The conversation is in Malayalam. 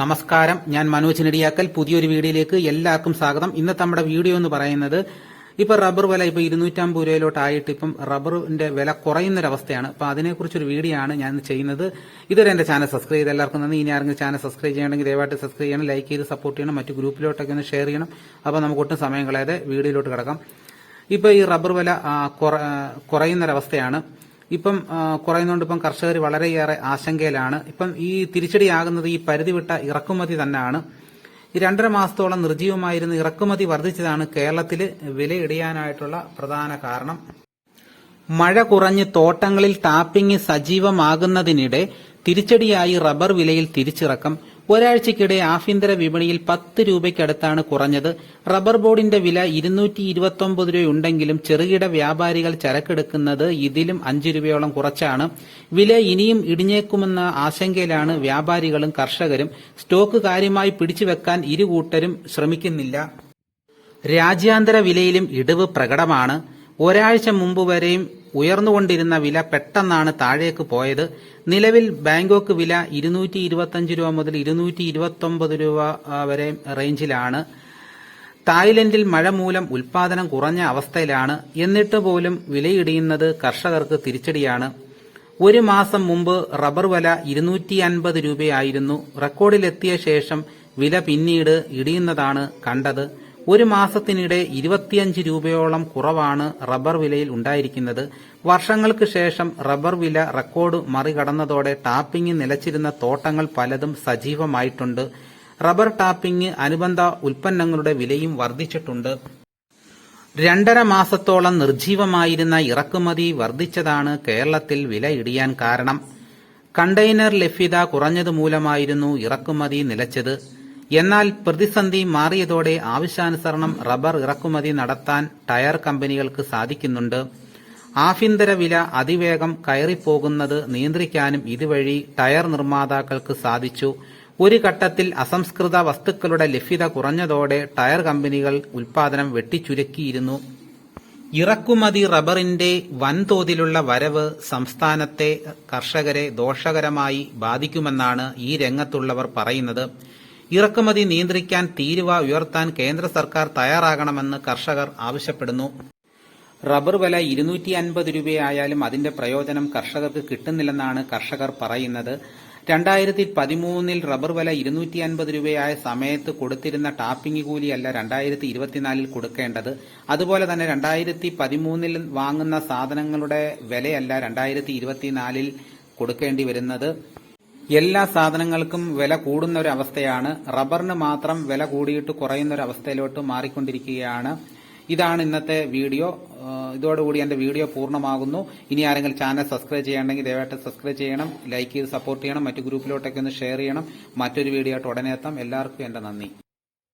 നമസ്കാരം. ഞാൻ മനോജ് നെടിയാക്കൽ. പുതിയൊരു വീഡിയോയിലേക്ക് എല്ലാവർക്കും സ്വാഗതം. ഇന്നത്തെ നമ്മുടെ വീഡിയോ എന്ന് പറയുന്നത് ഇപ്പൊ റബ്ബർ വില ഇപ്പൊ ഇരുന്നൂറ്റമ്പത് രൂപയിലോട്ടായിട്ട് ഇപ്പം റബ്ബറിന്റെ വില കുറയുന്നൊരവസ്ഥയാണ്. അപ്പൊ അതിനെക്കുറിച്ചൊരു വീഡിയോ ആണ് ഞാൻ ചെയ്യുന്നത്. ഇതുവരെ എന്റെ ചാനൽ സബ്സ്ക്രൈബ് ചെയ്ത് എല്ലാവർക്കും നന്ദി. ഇനി ആരെങ്കിലും ചാനൽ സബ്സ്ക്രൈബ് ചെയ്യണമെങ്കിൽ ദയവായിട്ട് സബ്സ്ക്രൈബ് ചെയ്യണം ലൈക്ക് ചെയ്ത് സപ്പോർട്ട് ചെയ്യണം മറ്റു ഗ്രൂപ്പിലോട്ടൊക്കെ ഒന്ന് ഷെയർ ചെയ്യണം. അപ്പൊ നമുക്ക് ഒട്ടും സമയം കളയാതെ വീഡിയോയിലോട്ട് കിടക്കാം. ഇപ്പൊ ഈ റബ്ബർ വില കുറയുന്നൊരവസ്ഥയാണ്. ഇപ്പം കുറയുന്നതുകൊണ്ട് ഇപ്പം കർഷകർ വളരെയേറെ ആശങ്കയിലാണ്. ഇപ്പം ഈ തിരിച്ചടിയാകുന്നത് ഈ പരിധി വിട്ട ഇറക്കുമതി തന്നെയാണ് ഈ രണ്ടര മാസത്തോളം നിർജീവമായിരുന്ന ഇറക്കുമതി വർദ്ധിച്ചതാണ് കേരളത്തിൽ വിലയിടിയാനായിട്ടുള്ള പ്രധാന കാരണം. മഴ കുറഞ്ഞ് തോട്ടങ്ങളിൽ ടാപ്പിംഗ് സജീവമാകുന്നതിനിടെ തിരിച്ചടിയായി റബ്ബർ വിലയിൽ തിരിച്ചിറക്കം. ഒരാഴ്ചക്കിടെ ആഭ്യന്തര വിപണിയിൽ പത്ത് രൂപയ്ക്കടുത്താണ് കുറഞ്ഞത്. റബ്ബർ ബോർഡിന്റെ വില ഇരുന്നൂറ്റി ഇരുപത്തൊമ്പത് രൂപയുണ്ടെങ്കിലും ചെറുകിട വ്യാപാരികൾ ചരക്കെടുക്കുന്നത് ഇതിലും അഞ്ച് രൂപയോളം കുറച്ചാണ്. വില ഇനിയും ഇടിഞ്ഞേക്കുമെന്ന ആശങ്കയിലാണ് വ്യാപാരികളും കർഷകരും. സ്റ്റോക്ക് കാര്യമായി പിടിച്ചുവെക്കാൻ ഇരുകൂട്ടരും ശ്രമിക്കുന്നില്ല. രാജ്യാന്തര വിലയിലും ഇടിവ് പ്രകടമാണ്. ഒരാഴ്ച മുമ്പ് വരെയും ഉയർന്നുകൊണ്ടിരുന്ന വില പെട്ടെന്നാണ് താഴേക്ക് പോയത്. നിലവിൽ ബാങ്കോക്ക് വില ഇരുന്നൂറ്റി ഇരുപത്തഞ്ച് രൂപ മുതൽ ഇരുന്നൂറ്റി ഇരുപത്തൊമ്പത് രൂപ വരെ റേഞ്ചിലാണ്. തായ്ലൻഡിൽ മഴ മൂലം ഉൽപാദനം കുറഞ്ഞ അവസ്ഥയിലാണ്. എന്നിട്ട് പോലും വിലയിടിയുന്നത് കർഷകർക്ക് തിരിച്ചടിയാണ്. ഒരു മാസം മുമ്പ് റബ്ബർ വില ഇരുന്നൂറ്റി അൻപത് രൂപയായിരുന്നു. റെക്കോർഡിലെത്തിയ ശേഷം വില പിന്നീട് ഇടിയുന്നതാണ് കണ്ടത്. ഒരു മാസത്തിനിടെ ഇരുപത്തിയഞ്ച് രൂപയോളം കുറവാണ് റബ്ബർ വിലയിൽ ഉണ്ടായിരിക്കുന്നത്. വർഷങ്ങൾക്ക് ശേഷം റബ്ബർ വില റെക്കോർഡ് മറികടന്നതോടെ ടാപ്പിംഗ് നിലച്ചിരുന്ന തോട്ടങ്ങൾ പലതും സജീവമായിട്ടുണ്ട്. റബ്ബർ ടാപ്പിംഗ് അനുബന്ധ ഉൽപ്പന്നങ്ങളുടെ വിലയും വർദ്ധിച്ചിട്ടുണ്ട്. രണ്ടര മാസത്തോളം നിർജീവമായിരുന്ന ഇറക്കുമതി വർദ്ധിച്ചതാണ് കേരളത്തിൽ വില ഇടിയാൻ കാരണം. കണ്ടെയ്നർ ലഭ്യത കുറഞ്ഞതുമൂലമായിരുന്നു ഇറക്കുമതി നിലച്ചത്. എന്നാൽ പ്രതിസന്ധി മാറിയതോടെ ആവശ്യാനുസരണം റബ്ബർ ഇറക്കുമതി നടത്താൻ ടയർ കമ്പനികൾക്ക് സാധിക്കുന്നുണ്ട്. ആഭ്യന്തര വില അതിവേഗം കയറിപ്പോകുന്നത് നിയന്ത്രിക്കാനും ഇതുവഴി ടയർ നിർമ്മാതാക്കൾക്ക് സാധിച്ചു. ഒരു ഘട്ടത്തിൽ അസംസ്കൃത വസ്തുക്കളുടെ ലഭ്യത കുറഞ്ഞതോടെ ടയർ കമ്പനികൾ ഉൽപാദനം വെട്ടിച്ചുരുക്കിയിരുന്നു. ഇറക്കുമതി റബ്ബറിന്റെ വൻതോതിലുള്ള വരവ് സംസ്ഥാനത്തെ കർഷകരെ ദോഷകരമായി ബാധിക്കുമെന്നാണ് ഈ രംഗത്തുള്ളവർ പറയുന്നത്. ഇറക്കുമതി നിയന്ത്രിക്കാൻ തീരുവ ഉയർത്താൻ കേന്ദ്ര സർക്കാർ തയ്യാറാകണമെന്ന് കർഷകർ ആവശ്യപ്പെടുന്നു. റബ്ബർ വില ഇരുന്നൂറ്റി അൻപത് രൂപയായാലും അതിന്റെ പ്രയോജനം കർഷകർക്ക് കിട്ടുന്നില്ലെന്നാണ് കർഷകർ പറയുന്നത്. രണ്ടായിരത്തി പതിമൂന്നിൽ റബ്ബർ വില ഇരുന്നൂറ്റി അൻപത് രൂപയായ സമയത്ത് കൊടുത്തിരുന്ന ടാപ്പിംഗ് കൂലിയല്ല രണ്ടായിരത്തി ഇരുപത്തിനാലിൽ കൊടുക്കേണ്ടത്. അതുപോലെ തന്നെ രണ്ടായിരത്തി പതിമൂന്നിൽ വാങ്ങുന്ന സാധനങ്ങളുടെ വിലയല്ല രണ്ടായിരത്തി ഇരുപത്തിനാലിൽ കൊടുക്കേണ്ടി വരുന്നത്. എല്ലാ സാധനങ്ങൾക്കും വില കൂടുന്ന ഒരു അവസ്ഥയാണ് റബ്ബറിന് മാത്രം വില കൂടിയിട്ട് കുറയുന്ന ഒരു അവസ്ഥയിലോട്ട് മാറിക്കൊണ്ടിരിക്കുകയാണ്. ഇതാണ് ഇന്നത്തെ വീഡിയോ. ഇതോടുകൂടി എന്റെ വീഡിയോ പൂർണമാകുന്നു. ഇനി ആരെങ്കിലും ചാനൽ സബ്സ്ക്രൈബ് ചെയ്യണമെങ്കിൽ ദയവായിട്ട് സബ്സ്ക്രൈബ് ചെയ്യണം. ലൈക്ക് ചെയ്ത് സപ്പോർട്ട് ചെയ്യണം. മറ്റു ഗ്രൂപ്പിലോട്ടൊക്കെ ഒന്ന് ഷെയർ ചെയ്യണം. മറ്റൊരു വീഡിയോ ആയിട്ട് ഉടനെ എത്താം. എല്ലാവർക്കും എന്റെ നന്ദി.